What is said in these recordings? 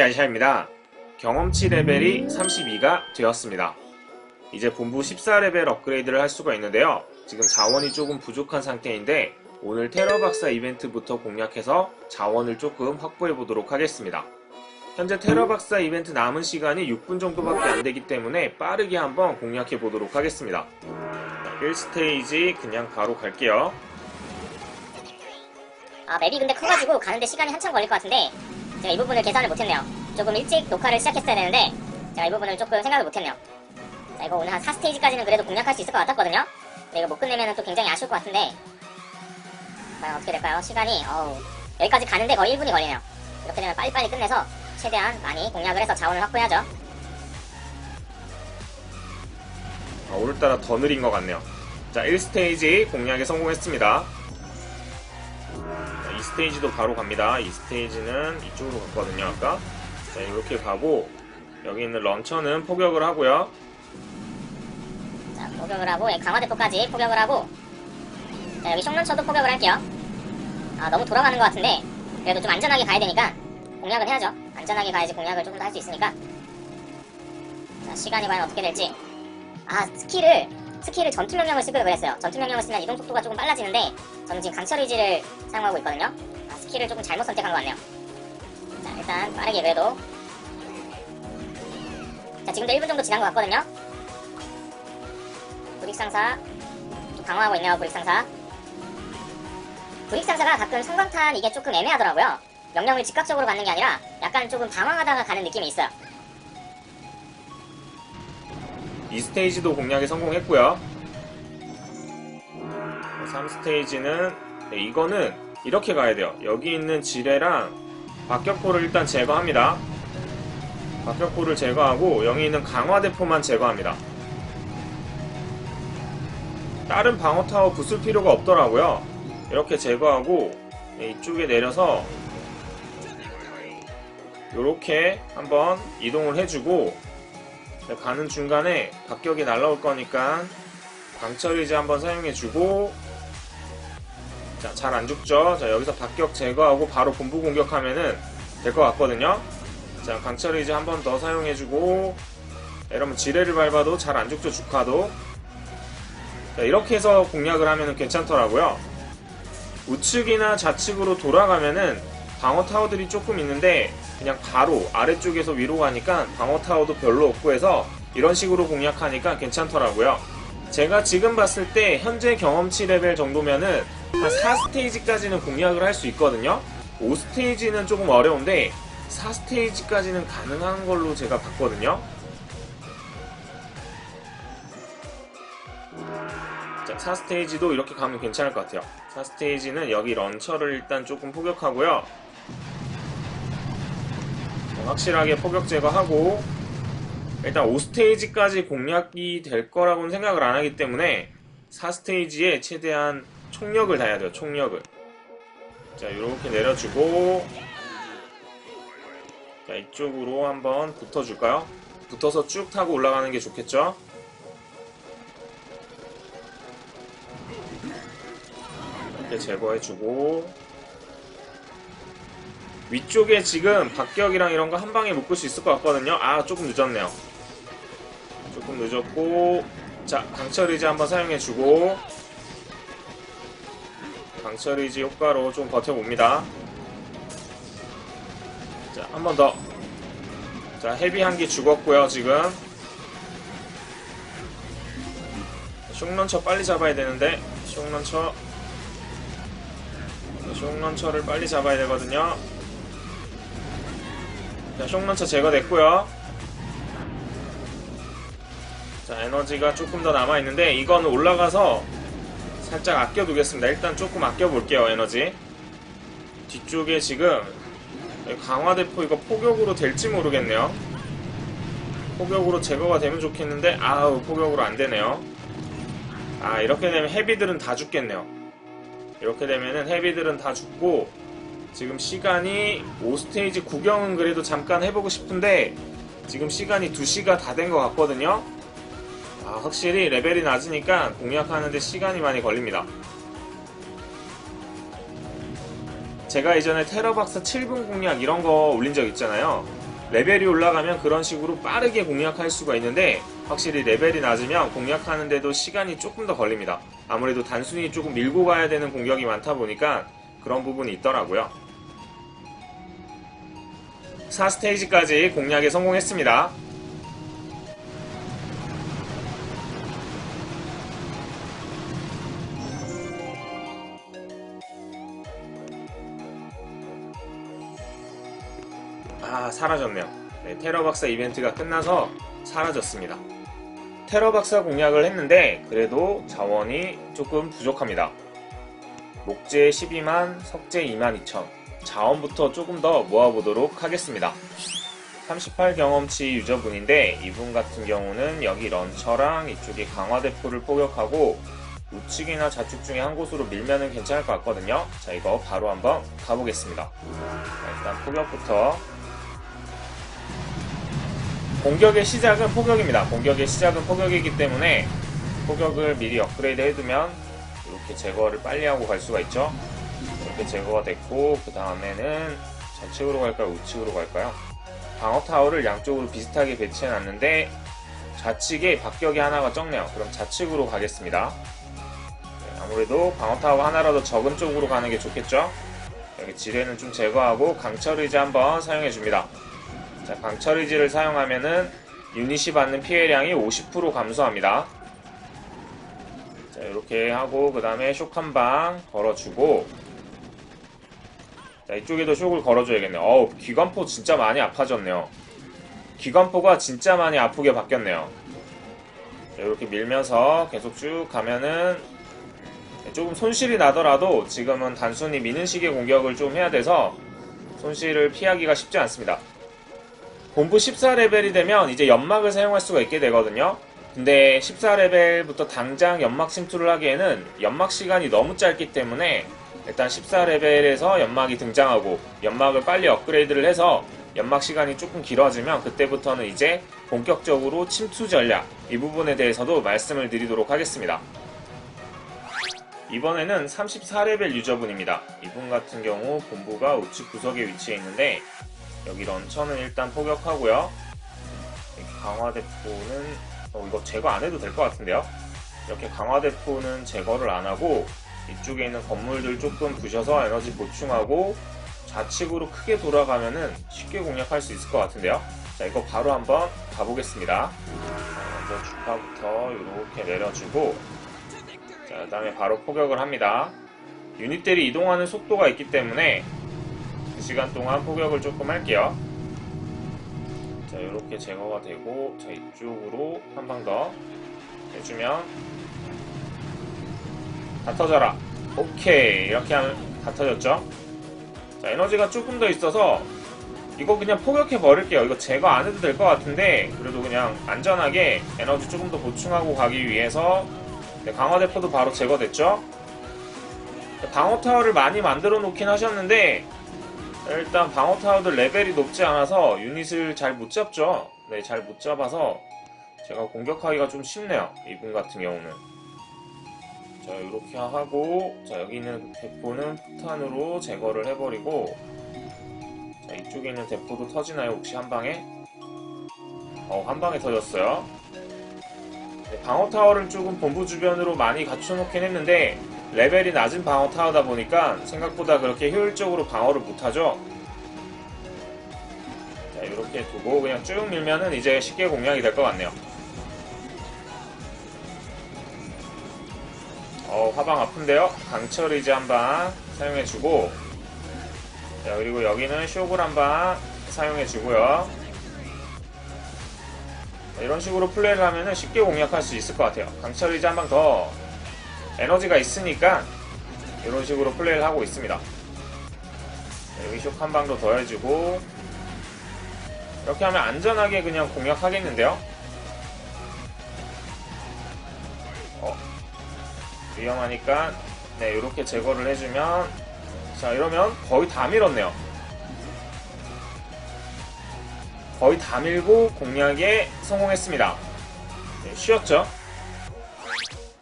야샤입니다. 경험치 레벨이 32가 되었습니다. 이제 본부 14레벨 업그레이드를 할 수가 있는데요. 지금 자원이 조금 부족한 상태인데 오늘 테러 박사 이벤트부터 공략해서 자원을 조금 확보해 보도록 하겠습니다. 현재 테러 박사 이벤트 남은 시간이 6분 정도밖에 안 되기 때문에 빠르게 한번 공략해 보도록 하겠습니다. 1스테이지 그냥 바로 갈게요. 아, 맵이 근데 커가지고 가는데 시간이 한참 걸릴 것 같은데 제가 이 부분을 계산을 못했네요. 조금 일찍 녹화를 시작했어야 되는데 제가 이 부분을 조금 생각을 못했네요. 자, 이거 오늘 한 4스테이지까지는 그래도 공략할 수 있을 것 같았거든요. 근데 이거 못 끝내면 또 굉장히 아쉬울 것 같은데 과연 어떻게 될까요? 시간이 어우, 여기까지 가는데 거의 1분이 걸리네요. 이렇게 되면 빨리빨리 끝내서 최대한 많이 공략을 해서 자원을 확보해야죠. 아, 오늘따라 더 느린 것 같네요. 자, 1스테이지 공략에 성공했습니다. 자, 2스테이지도 바로 갑니다. 2스테이지는 이쪽으로 갔거든요, 아까. 자, 이렇게 가고, 여기 있는 런처는 포격을 하고요. 자, 포격을 하고, 예, 강화대포까지 포격을 하고, 자, 여기 숑런처도 포격을 할게요. 아, 너무 돌아가는 것 같은데, 그래도 좀 안전하게 가야 되니까, 공략을 해야죠. 안전하게 가야지 공략을 조금 더 할 수 있으니까. 자, 시간이 과연 어떻게 될지. 아, 스킬을, 스킬을 전투 명령을 쓰기로 그랬어요. 전투 명령을 쓰면 이동 속도가 조금 빨라지는데, 저는 지금 강철 의지를 사용하고 있거든요. 아, 스킬을 조금 잘못 선택한 것 같네요. 자, 일단 빠르게 그래도. 자, 지금도 1분 정도 지난 것 같거든요. 불익상사 좀 강화하고 있네요 불익상사 불익상사가 가끔 성광탄 이게 조금 애매하더라고요 명령을 즉각적으로 받는 게 아니라 약간 조금 방황하다가 가는 느낌이 있어요 2스테이지도 공략에 성공했고요. 3스테이지는, 네, 이거는 이렇게 가야 돼요. 여기 있는 지뢰랑 박격포를 일단 제거합니다. 박격포를 제거하고, 여기 있는 강화대포만 제거합니다. 다른 방어타워 부술 필요가 없더라고요. 이렇게 제거하고 네, 이쪽에 내려서 이렇게 한번 이동을 해주고 네, 가는 중간에 박격이 날라올 거니까 강철의지 한번 사용해주고 자, 잘 안 죽죠? 자, 여기서 박격 제거하고 바로 본부 공격하면은 될 것 같거든요? 자, 강철의지 한번 더 사용해주고 이러면 지뢰를 밟아도 잘 안 죽죠, 주카도 자, 이렇게 해서 공략을 하면 괜찮더라고요. 우측이나 좌측으로 돌아가면은 방어 타워들이 조금 있는데 그냥 바로 아래쪽에서 위로 가니까 방어 타워도 별로 없고 해서 이런 식으로 공략하니까 괜찮더라고요. 제가 지금 봤을 때 현재 경험치 레벨 정도면은 한 4스테이지까지는 공략을 할 수 있거든요. 5스테이지는 조금 어려운데 4스테이지까지는 가능한 걸로 제가 봤거든요. 자, 4스테이지도 이렇게 가면 괜찮을 것 같아요. 4스테이지는 여기 런처를 일단 조금 포격하고요. 자, 확실하게 포격 제거하고 일단 5스테이지까지 공략이 될 거라고는 생각을 안 하기 때문에 4스테이지에 최대한 총력을 다해야 돼요. 총력을. 자, 이렇게 내려주고 자, 이쪽으로 한번 붙어줄까요? 붙어서 쭉 타고 올라가는 게 좋겠죠? 이렇게 제거해주고 위쪽에 지금 박격이랑 이런 거 한 방에 묶을 수 있을 것 같거든요. 아 조금 늦었네요. 조금 늦었고 자 강철 의지 한번 사용해주고 강철 의지 효과로 좀 버텨봅니다. 자 한 번 더. 자 헤비 한개 죽었고요 지금. 숑런처 빨리 잡아야 되는데 숑런처 숑런처를 빨리 잡아야 되거든요. 자, 숑런처 제거됐고요. 자, 에너지가 조금 더 남아있는데 이거는 올라가서 살짝 아껴두겠습니다. 일단 조금 아껴볼게요, 에너지. 뒤쪽에 지금 강화대포 이거 포격으로 될지 모르겠네요. 포격으로 제거가 되면 좋겠는데 아우 포격으로 안 되네요. 아 이렇게 되면 헤비들은 다 죽겠네요. 이렇게 되면은 헤비들은 다 죽고 지금 시간이 5스테이지 구경은 그래도 잠깐 해보고 싶은데 지금 시간이 2시가 다 된 것 같거든요. 아, 확실히 레벨이 낮으니까 공략하는데 시간이 많이 걸립니다. 제가 이전에 테러박사 7분 공략 이런 거 올린 적 있잖아요. 레벨이 올라가면 그런 식으로 빠르게 공략할 수가 있는데 확실히 레벨이 낮으면 공략하는데도 시간이 조금 더 걸립니다. 아무래도 단순히 조금 밀고 가야 되는 공격이 많다 보니까 그런 부분이 있더라고요. 4스테이지까지 공략에 성공했습니다. 아, 사라졌네요. 네, 테러 박사 이벤트가 끝나서 사라졌습니다. 테러 박사 공략을 했는데 그래도 자원이 조금 부족합니다. 목재 12만, 석재 2만 2천. 자원부터 조금 더 모아보도록 하겠습니다. 38 경험치 유저분인데 이분 같은 경우는 여기 런처랑 이쪽에 강화대포를 포격하고 우측이나 좌측 중에 한 곳으로 밀면은 괜찮을 것 같거든요. 자, 이거 바로 한번 가보겠습니다. 자, 일단 포격부터 공격의 시작은 포격입니다. 공격의 시작은 포격이기 때문에 포격을 미리 업그레이드 해두면 이렇게 제거를 빨리 하고 갈 수가 있죠. 이렇게 제거가 됐고 그 다음에는 좌측으로 갈까요? 우측으로 갈까요? 방어 타워를 양쪽으로 비슷하게 배치해 놨는데 좌측에 박격이 하나가 적네요. 그럼 좌측으로 가겠습니다. 네, 아무래도 방어 타워 하나라도 적은 쪽으로 가는 게 좋겠죠? 여기 지뢰는 좀 제거하고 강철 의지 한번 사용해 줍니다. 자, 강철 의지를 사용하면은 유닛이 받는 피해량이 50% 감소합니다. 자, 이렇게 하고 그 다음에 쇼한방 걸어주고 자, 이쪽에도 쇼을 걸어줘야겠네요. 어우, 기관포 진짜 많이 아파졌네요. 기관포가 진짜 많이 아프게 바뀌었네요. 자, 이렇게 밀면서 계속 쭉 가면은 조금 손실이 나더라도 지금은 단순히 미는 식의 공격을 좀 해야 돼서 손실을 피하기가 쉽지 않습니다. 본부 14레벨이 되면 이제 연막을 사용할 수가 있게 되거든요. 근데 14레벨부터 당장 연막 침투를 하기에는 연막 시간이 너무 짧기 때문에 일단 14레벨에서 연막이 등장하고 연막을 빨리 업그레이드를 해서 연막 시간이 조금 길어지면 그때부터는 이제 본격적으로 침투 전략 이 부분에 대해서도 말씀을 드리도록 하겠습니다. 이번에는 34레벨 유저분입니다. 이분 같은 경우 본부가 우측 구석에 위치해 있는데 여기 런처는 일단 포격하고요. 강화대포는 어, 이거 제거 안 해도 될 것 같은데요. 이렇게 강화대포는 제거를 안 하고 이쪽에 있는 건물들 조금 부셔서 에너지 보충하고 좌측으로 크게 돌아가면은 쉽게 공략할 수 있을 것 같은데요. 자 이거 바로 한번 가보겠습니다. 자, 먼저 주파부터 이렇게 내려주고 자 그 다음에 바로 포격을 합니다. 유닛들이 이동하는 속도가 있기 때문에 그 시간 동안 포격을 조금 할게요. 자, 이렇게 제거가 되고, 자, 이쪽으로 한 방 더 해주면, 다 터져라. 오케이. 이렇게 하면 다 터졌죠? 자, 에너지가 조금 더 있어서, 이거 그냥 포격해 버릴게요. 이거 제거 안 해도 될 것 같은데, 그래도 그냥 안전하게 에너지 조금 더 보충하고 가기 위해서, 네, 강화대포도 바로 제거됐죠? 방어 타워를 많이 만들어 놓긴 하셨는데, 일단 방어 타워들 레벨이 높지 않아서 유닛을 잘 못 잡죠. 네, 잘 못 잡아서 제가 공격하기가 좀 쉽네요. 이분 같은 경우는. 자, 이렇게 하고, 자, 여기 있는 대포는 폭탄으로 제거를 해버리고, 자, 이쪽에 있는 대포도 터지나요? 혹시 한 방에? 어, 한 방에 터졌어요. 네, 방어 타워를 조금 본부 주변으로 많이 갖춰놓긴 했는데, 레벨이 낮은 방어 타워다 보니까 생각보다 그렇게 효율적으로 방어를 못하죠. 자, 이렇게 두고 그냥 쭉 밀면은 이제 쉽게 공략이 될 것 같네요. 어, 화방 아픈데요? 강철 의지 한방 사용해주고, 자, 그리고 여기는 쇼굴 한 방 사용해주고요. 자, 이런 식으로 플레이를 하면은 쉽게 공략할 수 있을 것 같아요. 강철 의지 한방 더 에너지가 있으니까 이런 식으로 플레이를 하고 있습니다. 자, 여기 쇼한 방도 더 해주고 이렇게 하면 안전하게 그냥 공략하겠는데요? 어, 위험하니까 네 이렇게 제거를 해주면 자 이러면 거의 다 밀었네요. 거의 다 밀고 공략에 성공했습니다. 네, 쉬었죠?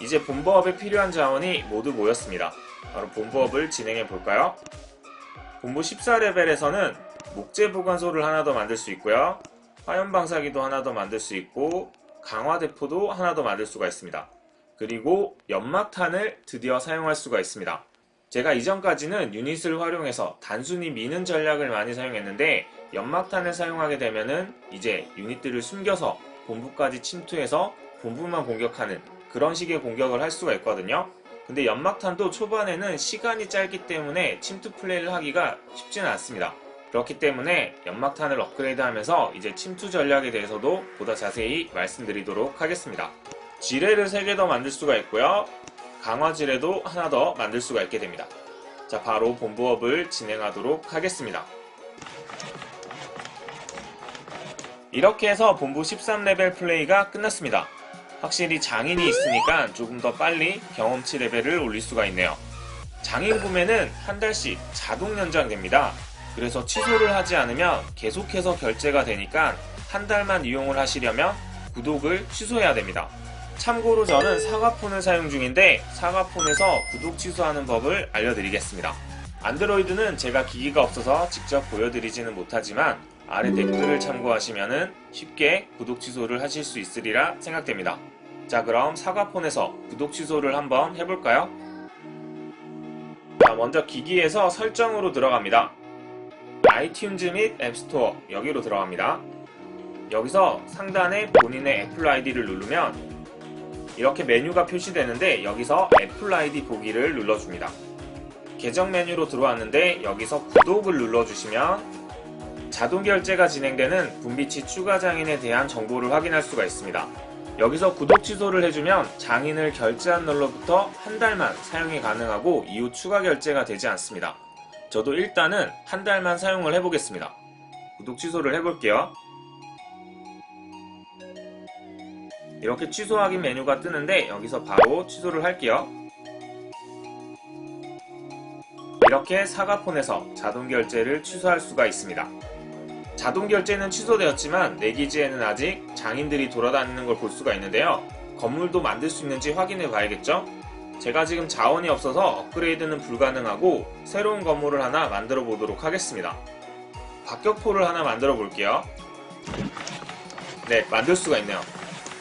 이제 본부업에 필요한 자원이 모두 모였습니다. 바로 본부업을 진행해 볼까요? 본부 14레벨에서는 목재 보관소를 하나 더 만들 수 있고요. 화염 방사기도 하나 더 만들 수 있고 강화 대포도 하나 더 만들 수가 있습니다. 그리고 연막탄을 드디어 사용할 수가 있습니다. 제가 이전까지는 유닛을 활용해서 단순히 미는 전략을 많이 사용했는데 연막탄을 사용하게 되면은 이제 유닛들을 숨겨서 본부까지 침투해서 본부만 공격하는 그런 식의 공격을 할 수가 있거든요. 근데 연막탄도 초반에는 시간이 짧기 때문에 침투 플레이를 하기가 쉽지는 않습니다. 그렇기 때문에 연막탄을 업그레이드 하면서 이제 침투 전략에 대해서도 보다 자세히 말씀드리도록 하겠습니다. 지뢰를 3개 더 만들 수가 있고요. 강화 지뢰도 하나 더 만들 수가 있게 됩니다. 자, 바로 본부업을 진행하도록 하겠습니다. 이렇게 해서 본부 13레벨 플레이가 끝났습니다. 확실히 장인이 있으니까 조금 더 빨리 경험치 레벨을 올릴 수가 있네요. 장인 구매는 한 달씩 자동 연장됩니다. 그래서 취소를 하지 않으면 계속해서 결제가 되니까 한 달만 이용을 하시려면 구독을 취소해야 됩니다. 참고로 저는 사과폰을 사용 중인데 사과폰에서 구독 취소하는 법을 알려드리겠습니다. 안드로이드는 제가 기기가 없어서 직접 보여드리지는 못하지만 아래 댓글을 참고하시면 쉽게 구독 취소를 하실 수 있으리라 생각됩니다. 자 그럼 사과폰에서 구독 취소를 한번 해볼까요? 자 먼저 기기에서 설정으로 들어갑니다. 아이튠즈 및 앱스토어 여기로 들어갑니다. 여기서 상단에 본인의 애플 아이디를 누르면 이렇게 메뉴가 표시되는데 여기서 애플 아이디 보기를 눌러줍니다. 계정 메뉴로 들어왔는데 여기서 구독을 눌러주시면 자동 결제가 진행되는 분비치 추가 장인에 대한 정보를 확인할 수가 있습니다. 여기서 구독 취소를 해주면 장인을 결제한 날로부터 한 달만 사용이 가능하고 이후 추가 결제가 되지 않습니다. 저도 일단은 한 달만 사용을 해보겠습니다. 구독 취소를 해볼게요. 이렇게 취소 확인 메뉴가 뜨는데 여기서 바로 취소를 할게요. 이렇게 사과폰에서 자동 결제를 취소할 수가 있습니다. 자동 결제는 취소되었지만 내 기지에는 아직 장인들이 돌아다니는 걸 볼 수가 있는데요. 건물도 만들 수 있는지 확인해 봐야겠죠? 제가 지금 자원이 없어서 업그레이드는 불가능하고 새로운 건물을 하나 만들어 보도록 하겠습니다. 박격포를 하나 만들어 볼게요. 네, 만들 수가 있네요.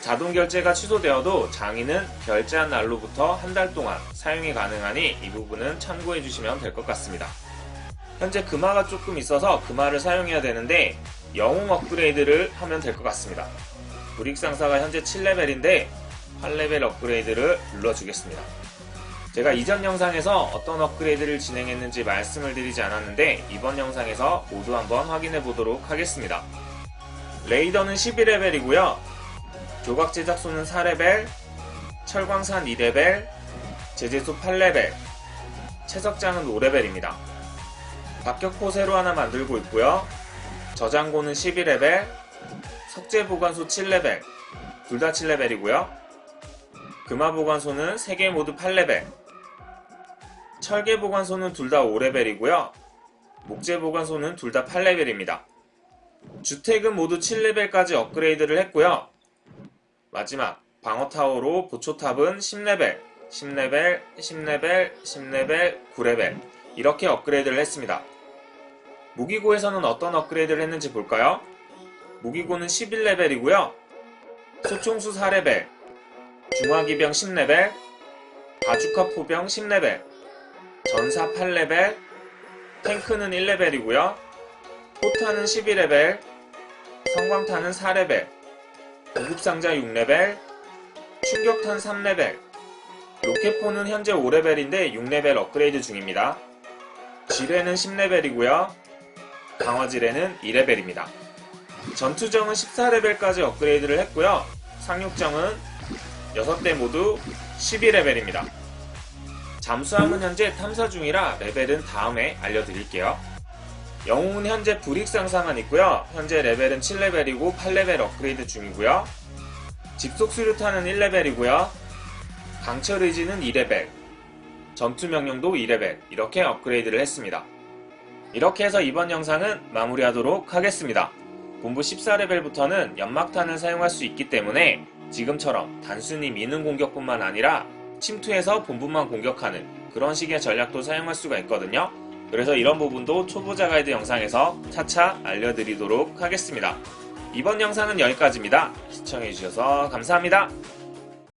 자동 결제가 취소되어도 장인은 결제한 날로부터 한 달 동안 사용이 가능하니 이 부분은 참고해 주시면 될 것 같습니다. 현재 금화가 조금 있어서 금화를 사용해야 되는데 영웅 업그레이드를 하면 될 것 같습니다. 불익 상사가 현재 7레벨인데 8레벨 업그레이드를 눌러주겠습니다. 제가 이전 영상에서 어떤 업그레이드를 진행했는지 말씀을 드리지 않았는데 이번 영상에서 모두 한번 확인해 보도록 하겠습니다. 레이더는 11레벨이고요. 조각 제작소는 4레벨, 철광산 2레벨, 제재소 8레벨, 채석장은 5레벨입니다. 박격포 새로 하나 만들고 있고요. 저장고는 12레벨, 석재 보관소 7레벨, 둘 다 7레벨이고요. 금화 보관소는 3개 모두 8레벨, 철계 보관소는 둘 다 5레벨이고요. 목재 보관소는 둘 다 8레벨입니다. 주택은 모두 7레벨까지 업그레이드를 했고요. 마지막 방어타워로 보초탑은 10레벨, 10레벨, 10레벨, 10레벨, 9레벨 이렇게 업그레이드를 했습니다. 무기고에서는 어떤 업그레이드를 했는지 볼까요? 무기고는 11레벨이고요. 소총수 4레벨, 중화기병 10레벨, 바주카 포병 10레벨, 전사 8레벨, 탱크는 1레벨이고요. 포탄은 12레벨, 성광탄은 4레벨, 구급상자 6레벨, 충격탄 3레벨, 로켓포는 현재 5레벨인데 6레벨 업그레이드 중입니다. 지뢰는 10레벨이고요. 강화지뢰는 2레벨입니다. 전투정은 14레벨까지 업그레이드를 했고요. 상륙정은 6대 모두 12레벨입니다. 잠수함은 현재 탐사 중이라 레벨은 다음에 알려드릴게요. 영웅은 현재 불익상사만 있고요. 현재 레벨은 7레벨이고 8레벨 업그레이드 중이고요. 집속수류탄은 1레벨이고요. 강철의지는 2레벨, 전투명령도 2레벨 이렇게 업그레이드를 했습니다. 이렇게 해서 이번 영상은 마무리하도록 하겠습니다. 본부 14레벨부터는 연막탄을 사용할 수 있기 때문에 지금처럼 단순히 미는 공격뿐만 아니라 침투해서 본부만 공격하는 그런 식의 전략도 사용할 수가 있거든요. 그래서 이런 부분도 초보자 가이드 영상에서 차차 알려드리도록 하겠습니다. 이번 영상은 여기까지입니다. 시청해주셔서 감사합니다.